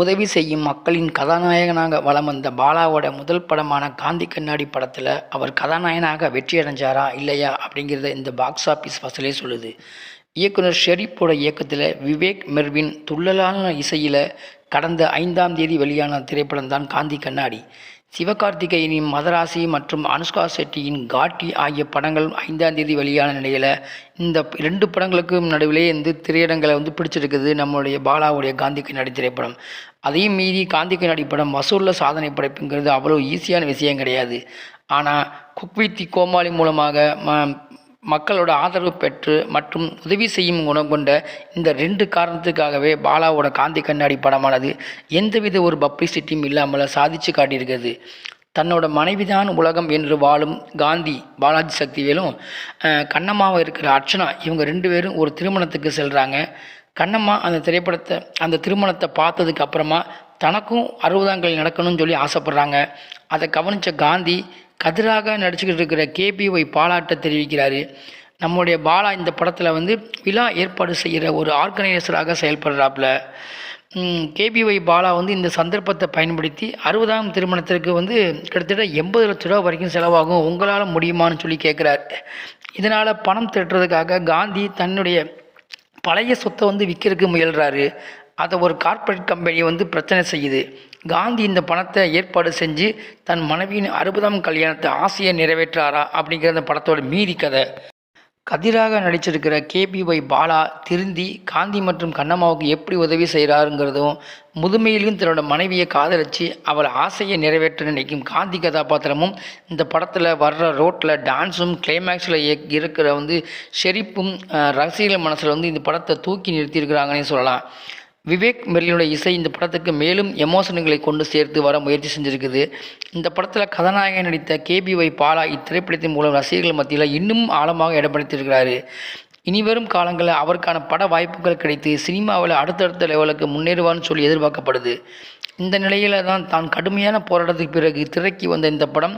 உதவி செய்யும் மக்களின் கதாநாயகனாக வலம் வந்த பாலாவோட முதல் படமான காந்தி கண்ணாடி படத்தில் அவர் கதாநாயகனாக வெற்றி அடைஞ்சாரா இல்லையா அப்படிங்கிறத இந்த பாக்ஸ் ஆஃபீஸ் வசலே சொல்லுது. இயக்குனர் ஷெரீப்போட இயக்கத்தில் விவேக் மெர்வின் துள்ளலான இசையில் கடந்த ஐந்தாம் தேதி வெளியான திரைப்படம் தான் காந்தி கண்ணாடி. சிவகார்த்திகேயனின் மதராசி மற்றும் அனுஷ்கா செட்டியின் காட்டி ஆகிய படங்கள் ஐந்தாம் தேதி வெளியான நிலையில் இந்த ரெண்டு படங்களுக்கும் நடுவிலே வந்து திரையரங்களை வந்து பிடிச்சிருக்குது நம்மளுடைய பாலாவுடைய காந்தி கண்ணாடி திரைப்படம். அதையும் மீறி காந்தி கண்ணாடி படம் வசூலில் சாதனை படைப்புங்கிறது அவ்வளோ ஈஸியான விஷயம் கிடையாது. ஆனால் குக்வித்தி கோமாளி மூலமாக ம மக்களோட ஆதரவு பெற்று மற்றும் உதவி செய்யும் குணம் கொண்ட இந்த ரெண்டு காரணத்துக்காகவே பாலாவோட காந்தி கண்ணாடி படமானது எந்தவித ஒரு பப்ளிசிட்டியும் இல்லாமல் சாதிச்சு காட்டியிருக்கிறது. தன்னோட மனைவிதான் உலகம் என்று வாழும் காந்தி பாலாஜி சக்திவேலும் கண்ணம்மாவை இருக்கிற அர்ச்சனா இவங்க ரெண்டு பேரும் ஒரு திருமணத்துக்கு செல்கிறாங்க கண்ணம்மா அந்த திரைப்படத்தை அந்த திருமணத்தை பார்த்ததுக்கு அப்புறமா தனக்கும் அறுபதாங்கள் நடக்கணும்னு சொல்லி ஆசைப்பட்றாங்க. அதை கவனித்த காந்தி கதிராக நடிச்சுக்கிட்டு இருக்கிற கேபிஒய் பாலாட்ட தெரிவிக்கிறாரு. நம்முடைய பாலா இந்த படத்தில் வந்து விழா ஏற்பாடு செய்கிற ஒரு ஆர்கனைசராக செயல்படுறாப்புல. கேபிஒய் பாலா வந்து இந்த சந்தர்ப்பத்தை பயன்படுத்தி அறுபதாம் திருமணத்திற்கு வந்து கிட்டத்தட்ட எண்பது லட்ச ரூபா வரைக்கும் செலவாகும். உங்களால் முடியுமான்னு சொல்லி கேட்குறாரு இதனால் பணம் திரட்டுறதுக்காக காந்தி தன்னுடைய பழைய சொத்தை வந்து விற்கிறதுக்கு முயல்கிறாரு அதை ஒரு கார்ப்பரேட் கம்பெனி வந்து பிரச்சனை செய்யுது. காந்தி இந்த பணத்தை ஏற்பாடு செஞ்சு தன் மனைவியின் அறுபதாம் கல்யாணத்தை ஆசையை நிறைவேற்றாரா அப்படிங்கிற அந்த படத்தோட மீதி கதை. கதிராக நடிச்சிருக்கிற கேபிஒய் பாலா திருந்தி காந்தி மற்றும் கண்ணம்மாவுக்கு எப்படி உதவி செய்கிறாருங்கிறதும் முதுமையிலும் தன்னோட மனைவியை காதலிச்சு அவள் ஆசையை நிறைவேற்ற நினைக்கும் காந்தி கதாபாத்திரமும் இந்த படத்தில் வர்ற ரோட்டில் டான்ஸும் கிளைமேக்ஸில் இருக்கிற வந்து ஷெரிப்பும் அஹ், ரசிகர்கள் மனசில் வந்து இந்த படத்தை தூக்கி நிறுத்தியிருக்கிறாங்கன்னே சொல்லலாம். விவேக் மெர்லினுடைய இசை இந்த படத்துக்கு மேலும் எமோஷன்களை கொண்டு சேர்த்து வர முயற்சி செஞ்சுருக்குது. இந்த படத்தில் கதாநாயகன் நடித்த கேபிஒய் பாலா இத்திரைப்படத்தின் மூலம் ரசிகர்கள் மத்தியில் இன்னும் ஆழமாக இடப்படுத்தியிருக்கிறாரு இனிவரும் காலங்களில் அவருக்கான பட வாய்ப்புகள் கிடைத்து சினிமாவில் அடுத்தடுத்த லெவலுக்கு முன்னேறுவான்னு சொல்லி எதிர்பார்க்கப்படுது. இந்த நிலையில் தான் தான் கடுமையான போராட்டத்துக்கு பிறகு திரைக்கு வந்த இந்த படம்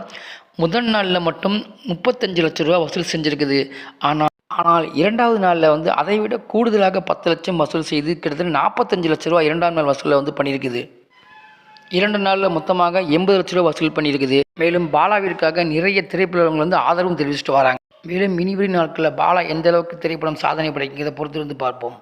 முதல் நாளில் மட்டும் முப்பத்தஞ்சு லட்ச ரூபா வசூல் செஞ்சுருக்குது. ஆனால் ஆனால் இரண்டாவது நாளில் வந்து அதை விட கூடுதலாக பத்து லட்சம் வசூல் செய்து கிட்டத்தட்ட நாற்பத்தஞ்சு லட்ச ரூபா இரண்டாம் நாள் வசூலில் வந்து பண்ணியிருக்குது. இரண்டு நாளில் மொத்தமாக எண்பது லட்ச ரூபா வசூல் பண்ணியிருக்குது. மேலும் பாலாவிற்காக நிறைய திரைப்படங்கள் வந்து ஆதரவும் தெரிவிச்சுட்டு வராங்க. மேலும் இனிவரும் நாட்களில் பாலா எந்த அளவுக்கு திரைப்படம் சாதனை படைக்கிறத பொறுத்திருந்து பார்ப்போம்.